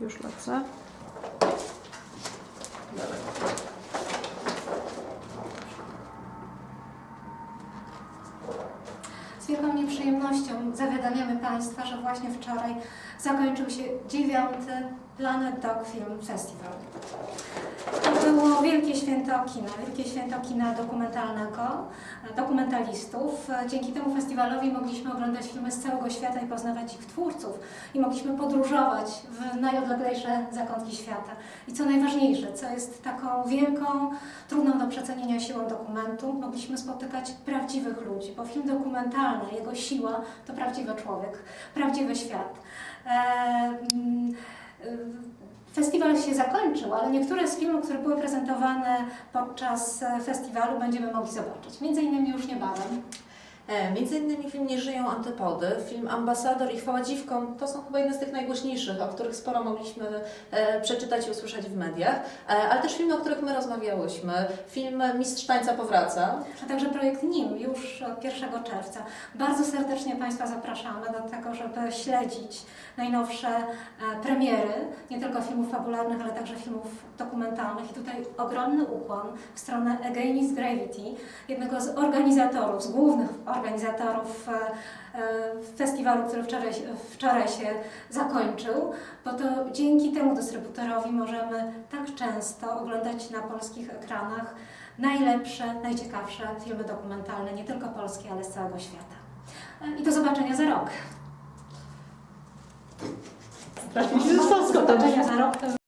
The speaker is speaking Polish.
Już lecę. Z wielką nieprzyjemnością zawiadamiamy Państwa, że właśnie wczoraj zakończył się dziewiąty Planet Dog Film Festival. To było wielkie święto kina, wielkie święto kina dokumentalnego, dokumentalistów. Dzięki temu festiwalowi mogliśmy oglądać filmy z całego świata i poznawać ich twórców. I mogliśmy podróżować w najodleglejsze zakątki świata. I co najważniejsze, co jest taką wielką, trudną do przecenienia siłą dokumentu, mogliśmy spotykać prawdziwych ludzi, bo film dokumentalny, jego siła to prawdziwy człowiek, prawdziwy świat. E, y, Festiwal się zakończył, ale niektóre z filmów, które były prezentowane podczas e, festiwalu będziemy mogli zobaczyć. Między innymi już niebawem. E, Między innymi film Nie żyją antypody, film Ambasador i Chwała dziwkom to są chyba jedne z tych najgłośniejszych, o których sporo mogliśmy e, przeczytać i usłyszeć w mediach, e, ale też filmy, o których my rozmawiałyśmy. Film Mistrz Tańca powraca. a także projekt NIM już od 1 czerwca. Bardzo serdecznie Państwa zapraszamy do tego, żeby śledzić najnowsze premiery, nie tylko filmów fabularnych, ale także filmów dokumentalnych. I tutaj ogromny ukłon w stronę Against Gravity, jednego z organizatorów, z głównych organizatorów e, e, festiwalu, który wczoraj, wczoraj się zakończył, bo to dzięki temu dystrybutorowi możemy tak często oglądać na polskich ekranach najlepsze, najciekawsze filmy dokumentalne, nie tylko polskie, ale z całego świata. E, I do zobaczenia za rok. Strasznie się Do zobaczenia za rok.